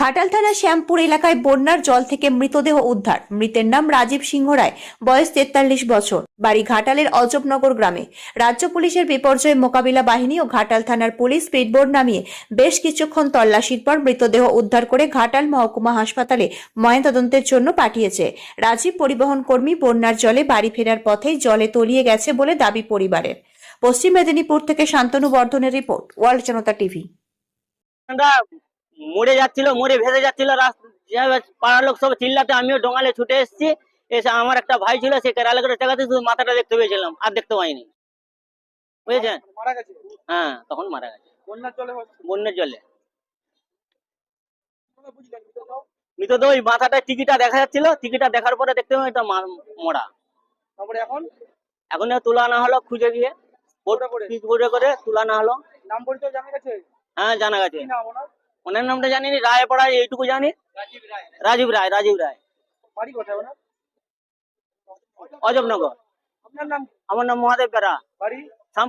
ঘাটাল থানা শ্যামপুর এলাকায় বন্যার জল থেকে মৃতদেহ উদ্ধার। মৃতের নাম রাজীব সিংহ রায়। বয়স তেতাল্লিশ বছর। বাড়ি ঘাটালের অজবনগর গ্রামে। রাজ্য পুলিশের বিপর্যয় মোকাবিলা বাহিনী ও ঘাটাল থানার পুলিশ স্পিডবোর্ড নামিয়ে বেশ কিছুক্ষণ তল্লাশির পর মৃতদেহ উদ্ধার করে ঘাটাল মহকুমা হাসপাতালে ময়নাতদন্তের জন্য পাঠিয়েছে। রাজীব পরিবহন কর্মী বন্যার জলে বাড়ি ফেরার পথেই জলে তলিয়ে গেছে বলে দাবি পরিবারের। পশ্চিম মেদিনীপুর থেকে শান্তনু বর্ধনের রিপোর্ট, ওয়ার্ল্ড জনতা টিভি। মরে যাচ্ছিল মরে ভেসে যাচ্ছিল পাড়ার লোক সব চিল্লাতে আমিও ডোঙালে ছুটে এসেছি। এসে আমার একটা ভাই ছিল সে কেরালা করে টাকাতে শুধু মাথাটা দেখতে পেয়েছিলাম আর দেখতে পাইনি। বুঝেছেন? হ্যাঁ তখন মারা গেছে। বন্যার জলে মৃতদেহ? ওই মাথাটা টিকিটা দেখা যাচ্ছিল টিকিটা দেখার পরে দেখতে পাই এটা মরা। তারপরে এখন? এখন তুলা আনা হলো খুঁজে গিয়ে। করে? পিচবোর্ডে করে হলো। নাম পরিচয় জানা গেছে? হ্যাঁ জানা গেছে। ওনার নামটা জানিনি রায়পাড়ায় এইটুকু জানি। রাজীব রায় রাজীব রায়। বাড়ি কোথায় অজবনগর। আপনার নাম কি? আমার নাম মহাদেব বেড়া। বাড়ি?